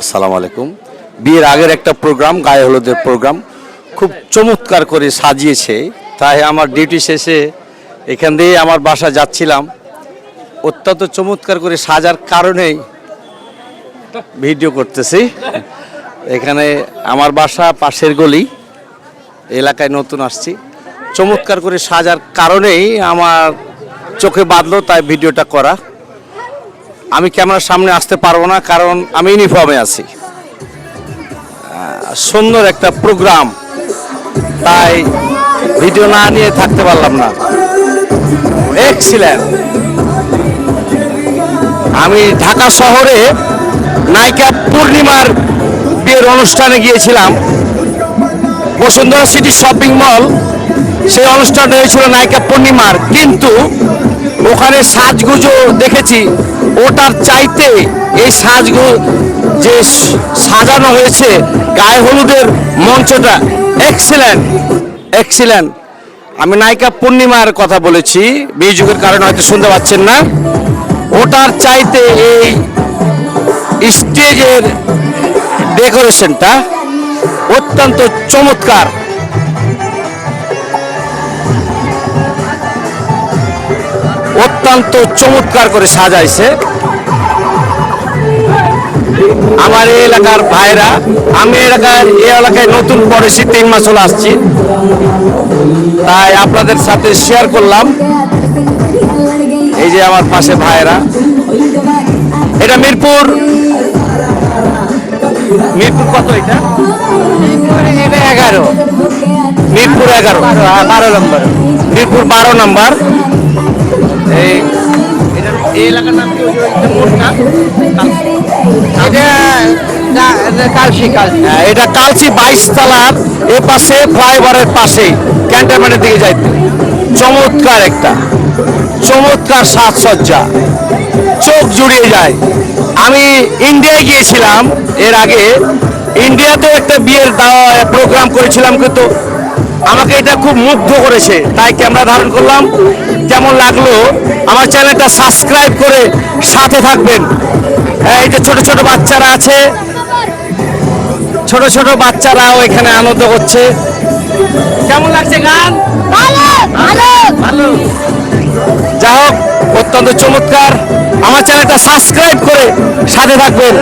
আসসালামু আলাইকুম। বিয়ের আগের একটা প্রোগ্রাম, গায়ে হলুদের প্রোগ্রাম, খুব চমৎকার করে সাজিয়েছে। তাই আমার ডিউটি শেষে এখান দিয়ে আমার বাসা যাচ্ছিলাম। অত্যন্ত চমৎকার করে সাজার কারণেই ভিডিও করতেছি। এখানে আমার বাসা পাশের গলি, এলাকায় নতুন আসছি। চমৎকার করে সাজার কারণেই আমার চোখে বাঁধলো তাই ভিডিওটা করা। আমি ক্যামেরার সামনে আসতে পারব না, কারণ আমি ইউনিফর্মে আছি। সুন্দর একটা প্রোগ্রাম তাই ভিডিও না নিয়ে থাকতে পারলাম না। এক্সিলেন্ট আমি ঢাকা শহরে নায়িকা পূর্ণিমার বিয়ের অনুষ্ঠানে গিয়েছিলাম। বসুন্ধরা সিটি শপিং মল, সেই অনুষ্ঠানটা হয়েছিল নায়িকা পূর্ণিমার। কিন্তু ওখানে সাজগুজো দেখেছি। ওটার চাইতে এই সাজগু যে সাজানো হয়েছে গায়ে হলুদের মঞ্চটা এক্সিলেন্ট এক্সিলেন্ট আমি নায়িকা পূর্ণিমার কথা বলেছি, বিয়োগের কারণে হয়তো শুনতে পাচ্ছেন না। ওটার চাইতে এই স্টেজের ডেকোরেশনটা অত্যন্ত চমৎকার। অত্যন্ত চমৎকার করে সাজাইছে। আমার এই এলাকার ভাইরা আমি এলাকার, এই এলাকায় নতুন পড়েছি তিন মাস হলো আসছি। তাই আপনাদের সাথে শেয়ার করলাম। এই যে আমার পাশে ভাইরা এটা মিরপুর। মিরপুর কত এটা? এগারো। মিরপুর এগারো। বারো নম্বর। মিরপুর বারো নম্বর। এই এলাকার নাম কি এটা মোটকা? এটা না- এটা কালসি কালসি। হ্যাঁ, এটা কালচি বাইশ তলার এ পাশে ফ্লাইওভারের পাশে ক্যান্টনমেন্টের দিকে যাইতে। চমৎকার একটা চমৎকার সাজসজ্জা। চোখ জুড়িয়ে যায়। আমি ইন্ডিয়ায় গিয়েছিলাম এর আগে। ইন্ডিয়াতেও একটা বিয়ের প্রোগ্রাম করেছিলাম কিন্তু আমাকে এটা খুব মুগ্ধ করেছে। তাই ক্যামেরা ধারণ করলাম। কেমন লাগল, আমার চ্যানেলটা সাবস্ক্রাইব করে সাথে থাকবেন। এই যে ছোট ছোট বাচ্চারা আছে, ছোট ছোট বাচ্চারাও এখানে আনন্দ করছে। কেমন লাগছে গান? ভালো যা হোক, অত্যন্ত চমৎকার। আমার চ্যানেলটা সাবস্ক্রাইব করে সাথে থাকবেন।